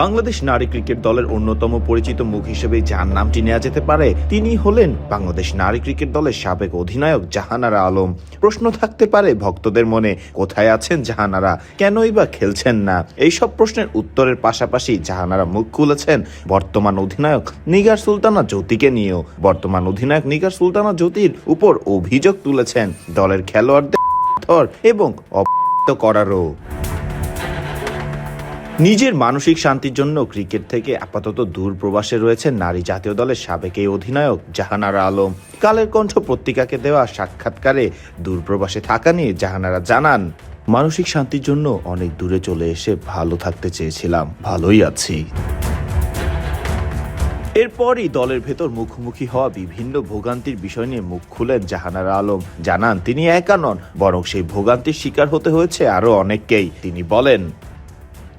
বাংলাদেশ নারী ক্রিকেট দলের অন্যতম পরিচিত মুখ হিসেবে যার নামটি নেওয়া যেতে পারে, তিনি হলেন বাংলাদেশ নারী ক্রিকেট দলের সাবেক অধিনায়ক জাহানারা আলম। প্রশ্ন থাকতে পারে ভক্তদের মনে, কোথায় আছেন জাহানারা? কেনই বা খেলছেন না? এইসব প্রশ্নের উত্তরের পাশাপাশি জাহানারা মুখ খুলেছেন বর্তমান অধিনায়ক নিগার সুলতানা জ্যোতিকে নিয়েও। বর্তমান অধিনায়ক নিগার সুলতানা জ্যোতির উপর অভিযোগ তুলেছেন দলের খেলোয়াড়দের এবং অপমানিত করারও। নিজের মানসিক শান্তির জন্য ক্রিকেট থেকে আপাতত দূর প্রবাসে রয়েছেন নারী জাতীয় দলের সাবেক এই অধিনায়ক জাহানারা আলম। কালের কণ্ঠ পত্রিকাকে দেওয়া সাক্ষাৎকারে দূর প্রবাসে থাকা নিয়ে জাহানারা জানান, মানসিক শান্তির জন্য অনেক দূরে চলে এসে ভালো থাকতে চেয়েছিলাম, ভালোই আছি। এরপরই দলের ভেতর মুখোমুখি হওয়া বিভিন্ন ভোগান্তির বিষয় নিয়ে মুখ খুলেন জাহানারা আলম। জানান, তিনি একা নন, বরং সেই ভোগান্তির শিকার হতে হয়েছে আরও অনেককেই। তিনি বলেন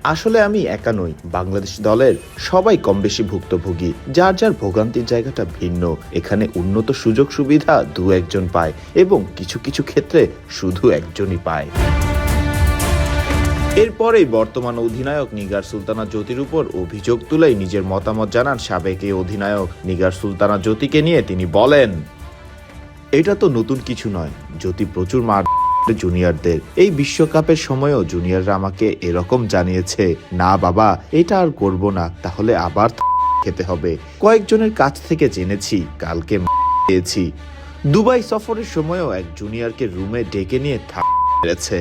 আসলে আমি একা নই। বাংলাদেশ দলের সবাই কম বেশি ভুক্তভোগী। যার যার ভোগান্তির জায়গাটা ভিন্ন। এখানে উন্নত সুযোগ সুবিধা দু একজন পায় এবং কিছু কিছু ক্ষেত্রে শুধু একজনই পায়। এরপরেই বর্তমান অধিনায়ক নিগার সুলতানা জ্যোতির উপর অভিযোগ তুলেই নিজের মতামত জানান সাবেক এই অধিনায়ক নিগার সুলতানা জ্যোতিকে নিয়ে। তিনি বলেন, এটা তো নতুন কিছু নয়। জ্যোতি প্রচুর মার জুনিয়রদের এই বিশ্বকাপের সময়ও জুনিয়ররা আমাকে এরকম জানিয়েছে, না বাবা, এটা আর করব না, তাহলে আবার খেতে হবে। কয়েকজনের কাছ থেকে জেনেছি, কালকে পেয়েছি দুবাই সফরের সময়ও এক জুনিয়রকে রুমে ডেকে নিয়ে থাকছে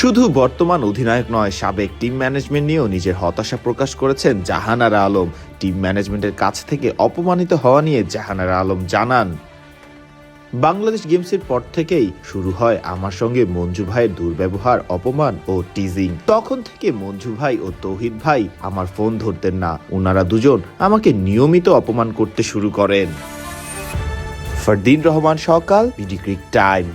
শুধু বর্তমান অধিনায়ক নয়, সাবেক টিম ম্যানেজমেন্ট নিয়েও নিজের হতাশা প্রকাশ করেছেন জাহানারা আলম। টিম ম্যানেজমেন্টের কাছ থেকে অপমানিত হওয়া নিয়ে জাহানারা আলম জানান বাংলাদেশ গেমসের পর থেকেই শুরু হয় আমার সঙ্গে মঞ্জু ভাইয়ের দুর্ব্যবহার, অপমান ও টিজিং তখন থেকে মঞ্জু ভাই ও তৌহিদ ভাই আমার ফোন ধরতেন না। ওনারা দুজন আমাকে নিয়মিত অপমান করতে শুরু করেন। ফরদিন রহমান সকাল বিডি ক্রিক টাইম